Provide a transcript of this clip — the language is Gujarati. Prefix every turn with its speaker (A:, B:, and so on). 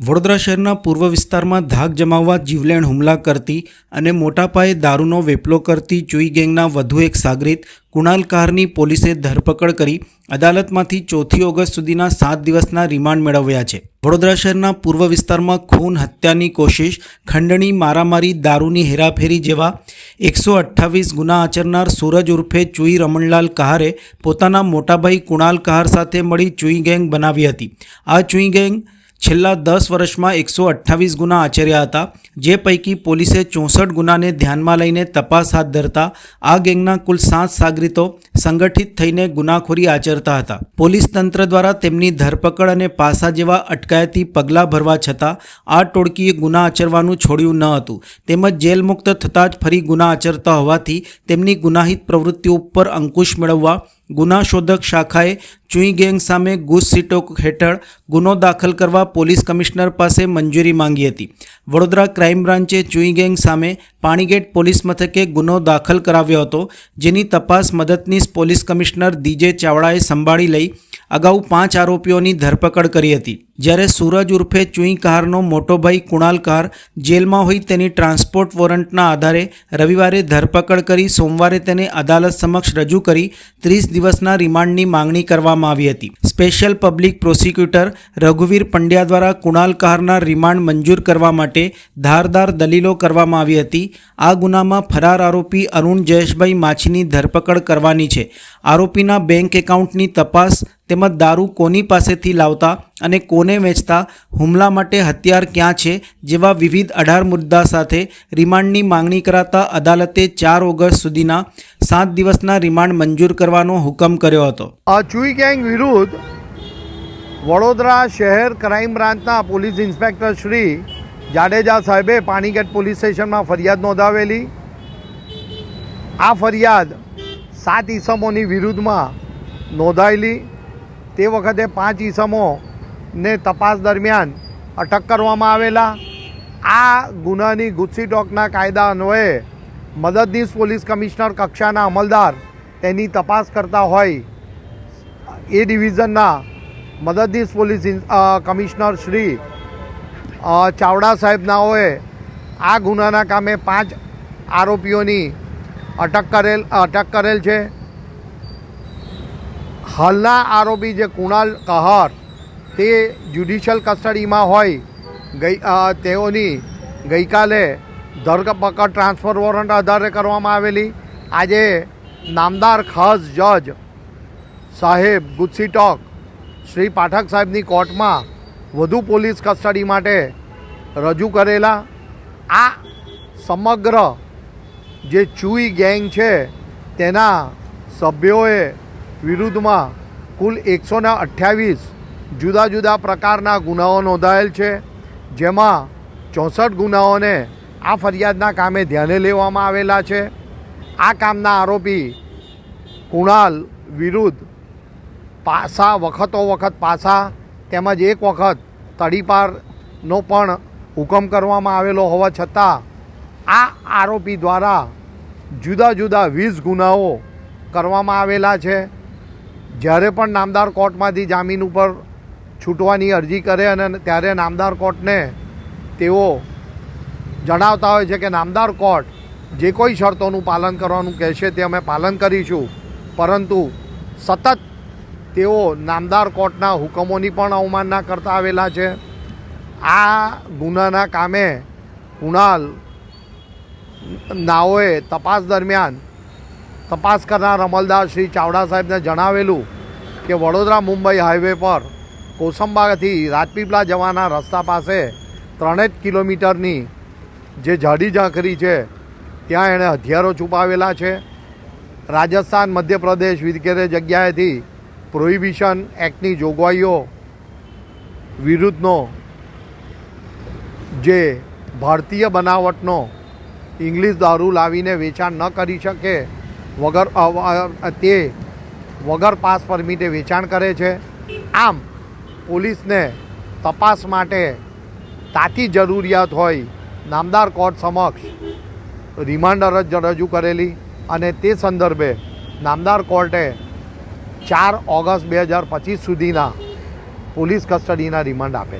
A: વડોદરા શહેરના પૂર્વ વિસ્તારમાં ધાક જમાવવા જીવલેણ હુમલા કરતી અને મોટા પાયે દારૂનો વેપલો કરતી ચુઈ ગેંગના વધુ એક સાગરીત કુણાલ કહારની પોલીસે ધરપકડ કરી અદાલતમાંથી ચોથી ઓગસ્ટ સુધીના સાત દિવસના રિમાન્ડ મેળવ્યા છે. વડોદરા શહેરના પૂર્વ વિસ્તારમાં ખૂન હત્યાની કોશિશ, ખંડણી, મારામારી, દારૂની હેરાફેરી જેવા એકસો અઠ્ઠાવીસ ગુના આચરનાર સૂરજ ઉર્ફે ચુઈ રમણલાલ કહારે પોતાના મોટાભાઈ કુણાલ કહાર સાથે મળી ચુઈ ગેંગ બનાવી હતી. આ ચુઈ ગેંગ છેલ્લા દસ વર્ષમાં એકસો અઠ્ઠાવીસ ગુના આચર્યા હતા, જે પૈકી પોલીસે ચોસઠ ગુનાને ધ્યાનમાં લઈને તપાસ હાથ ધરતા આ ગેંગના કુલ સાત સાગરીતો સંગઠિત થઈને ગુનાખોરી આચરતા હતા. પોલીસ તંત્ર દ્વારા તેમની ધરપકડ અને પાસા જેવા અટકાયતી પગલાં ભરવા છતાં આ ટોળકીએ ગુના આચરવાનું છોડ્યું ન હતું. તેમજ જેલ મુક્ત થતાં જ ફરી ગુના આચરતા હોવાથી તેમની ગુનાહિત પ્રવૃત્તિઓ ઉપર અંકુશ મેળવવા ગુના શોધક શાખાએ ચુઈ ગેંગ સામે ગુજ સીટો હેઠળ ગુનો દાખલ કરવા પોલીસ કમિશનર પાસે મંજૂરી માંગી હતી. વડોદરા ક્રાઇમ બ્રાન્ચે ચુઈ ગેંગ સામે પાણીગેટ પોલીસ મથકે ગુનો દાખલ કરાવ્યો હતો, જેની તપાસ મદદનીશ પોલીસ કમિશનર દીજે ચાવડાએ સંભાળી લઈ અગાઉ પાંચ આરોપીઓની ધરપકડ કરી હતી. જ્યારે સૂરજ ઉર્ફે ચુઈ કહારનો મોટો ભાઈ કુણાલ કહાર જેલમાં હોઈ તેની ટ્રાન્સપોર્ટ વોરંટના આધારે રવિવારે ધરપકડ કરી સોમવારે તેને અદાલત સમક્ષ રજૂ કરી ત્રીસ દિવસના રિમાન્ડની માંગણી કરવામાં આવી હતી. સ્પેશિયલ પબ્લિક પ્રોસિક્યુટર રઘુવીર પંડ્યા દ્વારા કુણાલ કહારના રિમાન્ડ મંજૂર કરવા માટે ધારદાર દલીલો કરવામાં આવી હતી. આ ગુનામાં ફરાર આરોપી અરુણ જયેશભાઈ માછીની ધરપકડ કરવાની છે. આરોપીના બેંક એકાઉન્ટની તપાસ તેમજ દારૂ કોની પાસેથી લાવતા અને કોને વેચતા? હુમલા માટે હથિયાર ક્યાં છે? જેવા વિવિધ અઢાર મુદ્દા સાથે રિમાન્ડની માંગણી કરાતા અદાલતે ચાર ઓગસ્ટ સુધીના સાત દિવસના રિમાન્ડ મંજૂર કરવાનો હુકમ કર્યો હતો.
B: આ ચુઈ ગેંગ વિરુદ્ધ વડોદરા શહેર ક્રાઇમ બ્રાન્ચના પોલીસ ઇન્સ્પેક્ટર શ્રી જાડેજા સાહેબે પાણીગેટ પોલીસ સ્ટેશનમાં ફરિયાદ નોંધાવેલી. આ ફરિયાદ સાત ઈસમોની વિરુદ્ધમાં નોંધાયેલી. તે વખતે પાંચ ઈસમોને તપાસ દરમિયાન અટક કરવામાં આવેલા. આ ગુનાની ગુસ્સી ટોકના કાયદા અન્વયે મદદનીશ પોલીસ કમિશનર કક્ષાના અમલદાર તેની તપાસ કરતા હોય એ ડિવિઝનના મદદનીશ પોલીસ કમિશનર શ્રી ચાવડા સાહેબનાઓએ આ ગુનાના કામે પાંચ આરોપીઓની અટક કરેલ અટક કરેલ છે. હાલના આરોપી જે કુણાલ કહાર તે જ્યુડિશિયલ કસ્ટડીમાં હોય, ગઈ તેઓની ગઈકાલે ધરપકડ ટ્રાન્સફર વોરંટ આધારે કરવામાં આવેલી. આજે નામદાર ખાસ જજ સાહેબ ગુસ્સી ટોક શ્રી પાઠક સાહેબની કોર્ટમાં વધુ પોલીસ કસ્ટડી માટે રજૂ કરેલા. આ સમગ્ર જે ચુઈ ગેંગ છે, તેના સભ્યોએ વિરુદ્ધમાં કુલ એકસો ને અઠ્યાવીસ જુદા જુદા પ્રકારના ગુનાઓ નોંધાયેલ છે, જેમાં ચોસઠ ગુનાઓને આ ફરિયાદના કામે ધ્યાને લેવામાં આવેલા છે. આ કામના આરોપી કુણાલ વિરુદ્ધ પાસા વખતો વખત પાસા તેમજ એક વખત તડીપારનો પણ હુકમ કરવામાં આવેલો હોવા છતાં આ આરોપી દ્વારા જુદા જુદા વીસ ગુનાઓ કરવામાં આવેલા છે. જ્યારે પણ નામદાર કોર્ટમાંથી જામીન ઉપર છૂટવાની અરજી કરે અને ત્યારે નામદાર કોર્ટને તેઓ જણાવતા હોય છે કે નામદાર કોર્ટ જે કોઈ શરતોનું પાલન કરવાનું કહેશે તે અમે પાલન કરીશું. પરંતુ સતત તેઓ નામદાર કોર્ટના હુકમોની પણ અવમાનના કરતા આવેલા છે. આ ગુનાના કામે કુણાલ નાઓએ તપાસ દરમિયાન તપાસ કરનાર અમલદાર શ્રી ચાવડા સાહેબને જણાવેલું કે વડોદરા મુંબઈ હાઈવે પર કોસંબાથી રાજપીપળા જવાના રસ્તા પાસે ત્રણેક કિલોમીટરની જે જાડી ઝાંખરી છે, ત્યાં એણે હથિયારો છુપાવેલા છે. રાજસ્થાન, મધ્યપ્રદેશ વગેરે જગ્યાએથી પ્રોહિબિશન એક્ટની જોગવાઈઓ વિરુદ્ધનો જે ભારતીય બનાવટનો ઇંગ્લિશ દારૂ લાવીને વેચાણ ન કરી શકે વગર તે વગર પાસ પરમિટે વેચાણ કરે છે. આમ પોલીસને તપાસ માટે તાતી જરૂરિયાત હોય, નામદાર કોર્ટ સમક્ષ રિમાન્ડ અરજ રજૂ કરેલી અને તે સંદર્ભે નામદાર કોર્ટે ચાર ઓગસ્ટ બે હજાર પચીસ સુધીના પોલીસ કસ્ટડીના રિમાન્ડ આપેલ.